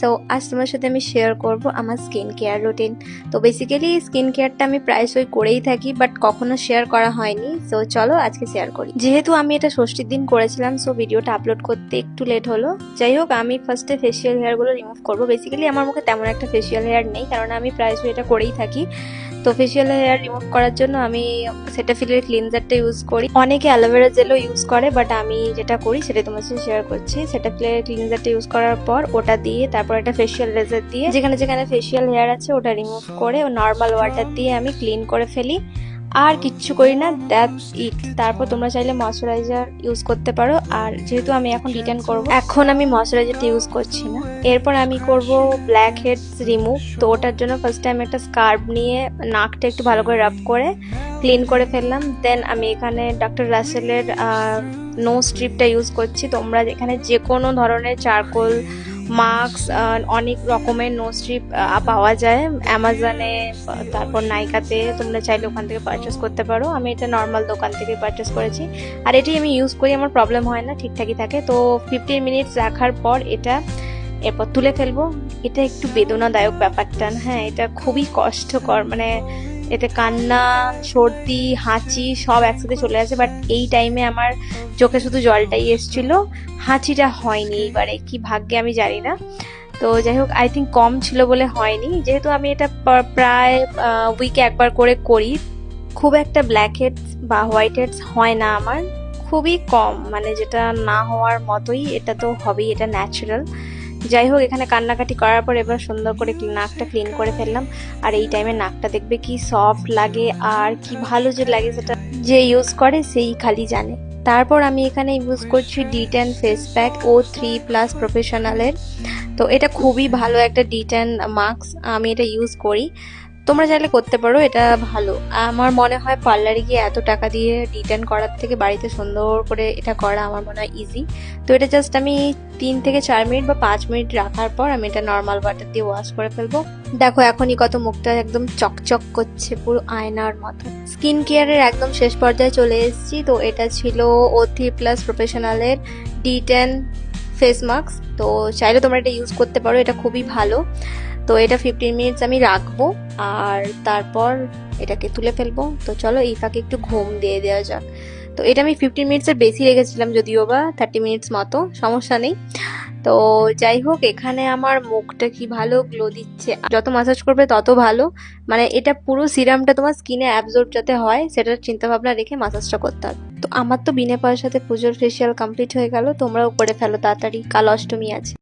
So আজ তোমার সাথে আমি শেয়ার করব আমার স্কিন কেয়ার রুটিন তো বেসিক্যালি স্কিন কেয়ারটা আমি প্রায়শই করেই থাকি বাট কখনো শেয়ার করা হয়নি। সো চলো আজকে শেয়ার করি। যেহেতু আমি এটা ষষ্ঠীর দিন করেছিলাম সো ভিডিওটা আপলোড করতে একটু লেট হলো। যাই হোক, আমি ফার্স্টে ফেসিয়াল হেয়ারগুলো রিমুভ করব। বেসিক্যালি আমার মুখে তেমন একটা ফেসিয়াল হেয়ার নেই, কারণ আমি প্রায়শই এটা করেই থাকি। তো ফেসিয়াল হেয়ার রিমুভ করার জন্য আমি সেটাফিলের ক্লিনজারটা ইউজ করি। অনেকে অ্যালোভেরা জেলও ইউজ করে বাট আমি যেটা করি সেটা তোমার সাথে শেয়ার করছি। সেটা সেটাফিলের ক্লিনজারটা ইউজ করার পর ওটা দিয়ে তারপর একটা ফেসিয়াল রেজার দিয়ে, যেখানে যেখানে ফেসিয়াল হেয়ার আছে ওটা রিমুভ করে ও নর্মাল ওয়াটার দিয়ে আমি ক্লিন করে ফেলি। আর কিচ্ছু করি না দ্যাটস ইট তারপর তোমরা চাইলে ময়শ্চারাইজার ইউজ করতে পারো। আর যেহেতু আমি এখন রিটার্ন করব, এখন আমি ময়শ্চারাইজারটা ইউজ করছি না। এরপর আমি করব ব্ল্যাক হেডস রিমুভ তো ওটার জন্য ফার্স্ট টাইম একটা স্কার্ব নিয়ে নাকটা একটু ভালো করে রাব করে ক্লিন করে ফেললাম। দেন আমি এখানে ডক্টর রাসেলের নো স্ট্রিপটা ইউজ করছি। তোমরা এখানে যে কোনো ধরনের চারকোল মাস্ক অনেক রকমের নো স্ট্রিপ পাওয়া যায়। অ্যামাজনে তারপর নাইকাতে তোমরা চাইলে ওখান থেকে পারচেস করতে পারো। আমি এটা নর্মাল দোকান থেকে পারচেস করেছি। আর এটি আমি ইউজ করি, আমার প্রবলেম হয় না, ঠিকঠাকই থাকে। তো ফিফটিন মিনিটস রাখার পর এটা এরপর তুলে ফেলব। এটা একটু বেদনাদায়ক ব্যাপারটা হ্যাঁ এটা খুবই কষ্টকর মানে এতে কান্না, সর্দি, হাঁচি সব একসাথে চলে আসে বাট এই টাইমে আমার চোখে শুধু জলটাই এসছিল। হাঁচিটা হয়নি এইবারে, কি ভাগ্যে আমি জানি না। তো যাই হোক আই থিঙ্ক কম ছিল বলে হয়নি। যেহেতু আমি এটা প্রায় উইকে একবার করে করি, খুব একটা ব্ল্যাক হেডস বা হোয়াইট হেডস হয় না আমার। খুবই কম মানে যেটা না হওয়ার মতোই, এটা তো হবেই, এটা ন্যাচারাল যাই হোক এখানে কান্নাকাটি করার পর এবার সুন্দর করে নাকটা ক্লিন করে ফেললাম। আর এই টাইমে নাকটা দেখবে কি সফট লাগে আর কি ভালো যে লাগে সেটা যে ইউজ করে সেই খালি জানে। তারপর আমি এখানে ইউজ করছি D ten face pack O three plus প্রফেশনালের তো এটা খুবই ভালো একটা ডি টেন মাস্ক আমি এটা ইউজ করি। তোমরা চাইলে করতে পারো, এটা ভালো। আমার মনে হয় পার্লারে গিয়ে এত টাকা দিয়ে রিটার্ন করার থেকে বাড়িতে সুন্দর করে এটা করা আমার মনে হয় ইজি তো এটা জাস্ট আমি তিন থেকে চার মিনিট বা পাঁচ মিনিট রাখার পর আমি এটা নর্মাল ওয়াটার দিয়ে ওয়াশ করে ফেলব। দেখো এখনই কত মুখটা একদম চকচক করছে, পুরো আয়নার মতো। স্কিন কেয়ারের একদম শেষ পর্যায়ে চলে এসেছি, তো এটা ছিল ও থ্রি প্লাস প্রফেশনালের ডি টেন ফেস মাস্ক তো চাইলে তোমরা এটা ইউজ করতে পারো, এটা খুবই ভালো। তো এটা ফিফটিন মিনিটস আমি রাখব, আর তারপর এটাকে তুলে ফেলব। তো চলো এই ফাঁকে একটু ঘুম দিয়ে দেওয়া যাক। তো এটা আমি ফিফটিন মিনিটসের বেশি রেখেছিলাম যদিও বা থার্টি মিনিটস মতো, সমস্যা নেই। তো যাই হোক, এখানে আমার মুখটা কি ভালো গ্লো দিচ্ছে। যত মাসাজ করবে তত ভালো। মানে এটা পুরো সিরামটা তোমার স্কিনে অ্যাবজর্ব যাতে হয়, সেটার চিন্তা ভাবনা রেখে মাসাজটা করতে হবে। তো আমার তো বিনা পয়সাতে পুজোর ফেসিয়াল কমপ্লিট হয়ে গেল, তোমরাও করে ফেলো, তাড়াতাড়ি। কাল অষ্টমী আছে।